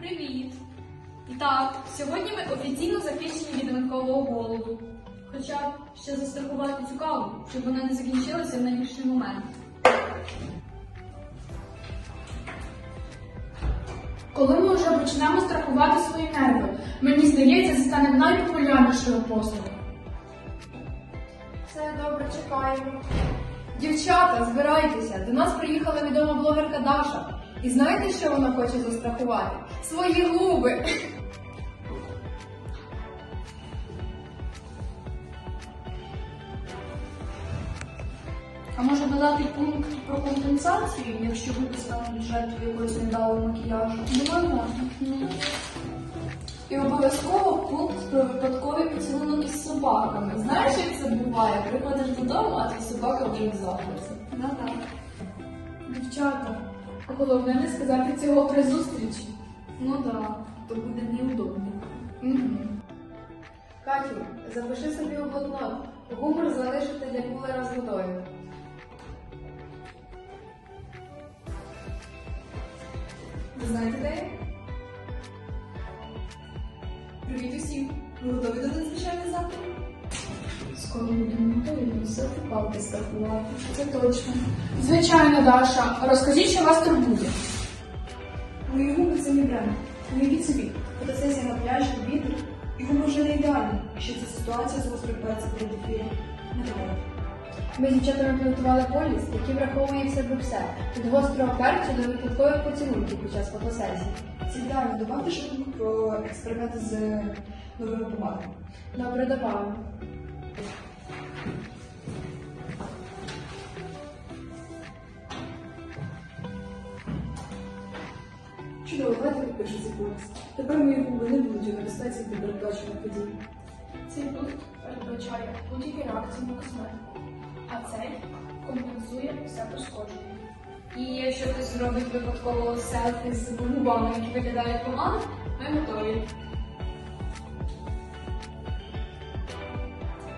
Привіт! Так, сьогодні ми офіційно захищені від ранкового голоду. Хоча б ще застрахувати цю каву, щоб вона не закінчилася в найбільший момент. Коли ми вже почнемо страхувати свої нерви, мені здається, це стане найпопулярнішою послугою. Все добре, чекаємо. Дівчата, збирайтеся. До нас приїхала відома блогерка Даша. І знаєте, що вона хоче застрахувати? Свої губи. А може додати пункт про компенсацію, якщо губи стануть жертвою якогось недалого макіяжу? Думаю, можна. І обов'язково пункт про випадкові поцілунок із собаками. Знаєш, як це буває? Приходиш додому, а твій собака вже в захваті. Ну так. Дівчата, головне не сказати цього при зустрічі. Ну так, то буде неудобно. Угу. Катю, запиши собі у блокнот. Гумор залишити для кулера з водою. Ви знаєте де? я? Привіт усім! Ви готові до? Палки страхувати. Це точно. Звичайно, Даша, розкажіть, що вас турбує. Мої губи це бренд. Уявіть собі, фотосесія на пляжі, вітер, і губи вже не ідеальні, якщо ця ситуація згостриться перед ефіром. Не треба. Ми з дівчатами підготували поліс, який враховує в себе все від гострого перцю до випадкових поцілунків під час фотосесії. Ідеально. Добавте ще про експерименти з новими помадами. Добре, добавимо. Чудово, давайте підпишу цей поліс. Тепер мої губи не будуть у небезпеці від передбачених подій. Цей пункт передбачає будь-які реакції на косметику, а цей компенсує все пошкодження. І якщо хтось зробить випадково селфі з губами, які виглядають погано, ми готові.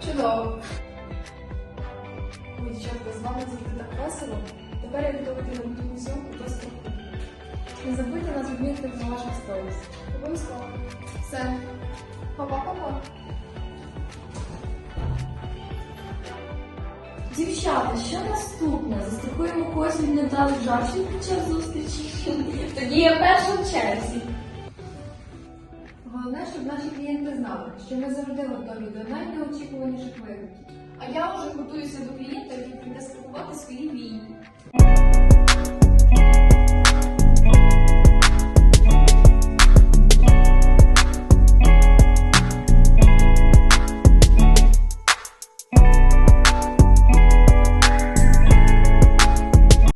Чудово. Ой, дівчатка, з вами завжди так весело. Тепер я готова на рутинну зйомку до страху. Не забудьте нас відмітити в ваших сторіс. Обов'язково. Все. Па-па-па-па. Дівчата, що наступне? Застрахуємо когось від недалих жартів під час зустрічі. Тоді я перша в черзі. Головне, щоб наші клієнти знали, що ми завжди готові до найнеочікуваніших викликів. А я вже готуюся до клієнта, який прийде страхувати свої війни.